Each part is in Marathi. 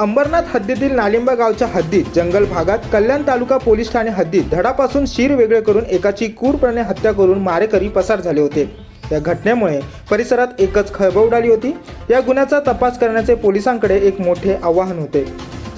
अंबरनाथ हद्दीतील नालिंबा गावच्या हद्दीत जंगल भागात कल्याण तालुका पोलीस ठाणे हद्दीत धडापासून शिर वेगळे करून एकाची क्रूरपणे हत्या करून मारेकरी पसार झाले होते. या घटनेमुळे परिसरात एकच खळबळ उडाली होती. या गुन्ह्याचा तपास करण्याचे पोलिसांकडे एक मोठे आव्हान होते.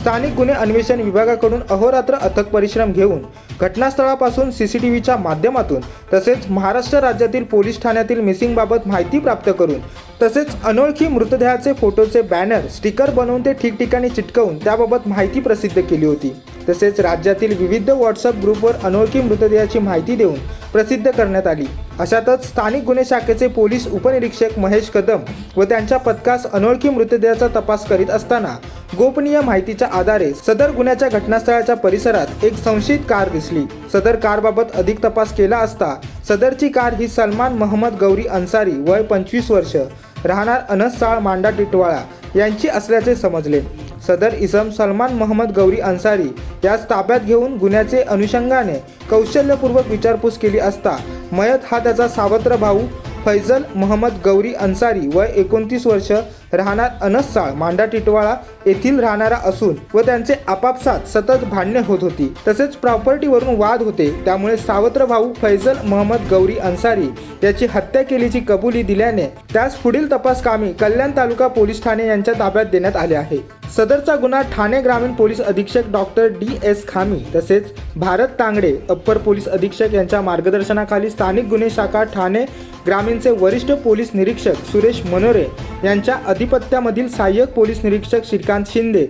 स्थानिक गुन्हे अन्वेषण विभागाकडून अहोरात्र अथक परिश्रम घेऊन घटनास्थळापासून सी सी टी व्हीच्या माध्यमातून तसेच महाराष्ट्र राज्यातील पोलीस ठाण्यातील मिसिंगबाबत माहिती प्राप्त करून तसेच अनोळखी मृतदेहाचे फोटोचे बॅनर स्टिकर बनवून ते ठिकठिकाणी चिटकवून त्याबाबत माहिती प्रसिद्ध केली होती. तसेच राज्यातील विविध व्हॉट्सअप ग्रुपवर अनोळखी मृतदेहाची माहिती देऊन प्रसिद्ध करण्यात आली. अशातच स्थानिक गुन्हे शाखेचे पोलीस उपनिरीक्षक महेश कदम व त्यांच्या पथकास अनोळखी मृतदेहाचा तपास करीत असताना गोपनीय माहितीच्या आधारे सदर गुन्ह्याच्या घटनास्थळाच्या परिसरात एक संशयित कार दिसली. सदर कारबाबत अधिक तपास केला असता सदरची कार ही सलमान महम्मद गौरी अन्सारी वय पंचवीस वर्ष राहणार अनसाळ मांडा टिटवाळा यांची असल्याचे समजले. सदर इसम सलमान महम्मद गौरी अन्सारी यास ताब्यात घेऊन गुन्ह्याचे अनुषंगाने कौशल्यपूर्वक विचारपूस केली असता मयत हा त्याचा सावत्र भाऊ फैजल महम्मद गौरी अन्सारी वय एकोणतीस वर्ष राहणार अनसाळ मांडा टिटवाळा येथील राहणारा असून व त्यांचे आपापसात सतत भांडणे होत होती. तसेच प्रॉपर्टीवरून वाद होते. त्यामुळे सावत्र भाऊ फैजल महम्मद गौरी अन्सारी याची हत्या केल्याची कबुली दिल्याने त्यास पुढील तपास कामी कल्याण तालुका पोलीस ठाणे यांच्या ताब्यात देण्यात आले आहे. सदरचा गुन्हा ठाणे ग्रामीण पोलीस अधीक्षक डॉक्टर डी. एस. खामी तसेच भारत तांगडे अप्पर पोलीस अधीक्षक यांच्या मार्गदर्शनाखाली स्थानिक गुन्हे शाखा ठाणे ग्रामीणचे वरिष्ठ पोलीस निरीक्षक सुरेश मनोरे यांच्या अधिपत्यामधील सहाय्यक पोलीस निरीक्षक श्रीकांत शिंदे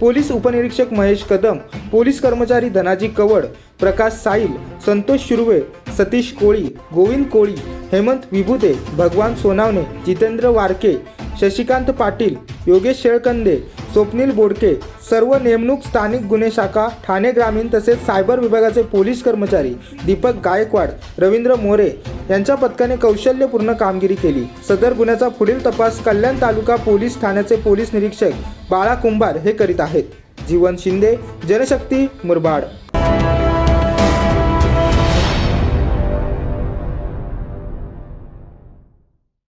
पोलीस उपनिरीक्षक महेश कदम पोलीस कर्मचारी धनाजी कवड प्रकाश साईल संतोष शुर्वे सतीश कोळी गोविंद कोळी हेमंत विभुते भगवान सोनावणे जितेंद्र वारके शशिकांत पाटील योगेश शेळकंदे स्वप्नील बोडके सर्व नेमणूक स्थानिक गुन्हे शाखा ठाणे ग्रामीण तसेच सायबर विभागाचे पोलीस कर्मचारी दीपक गायकवाड रवींद्र मोरे यांच्या पथकाने कौशल्यपूर्ण कामगिरी केली. सदर गुन्ह्याचा पुढील तपास कल्याण तालुका पोलीस ठाण्याचे पोलीस निरीक्षक बाळा कुंभार हे करीत आहेत. जीवन शिंदे जनशक्ती मुरबाड.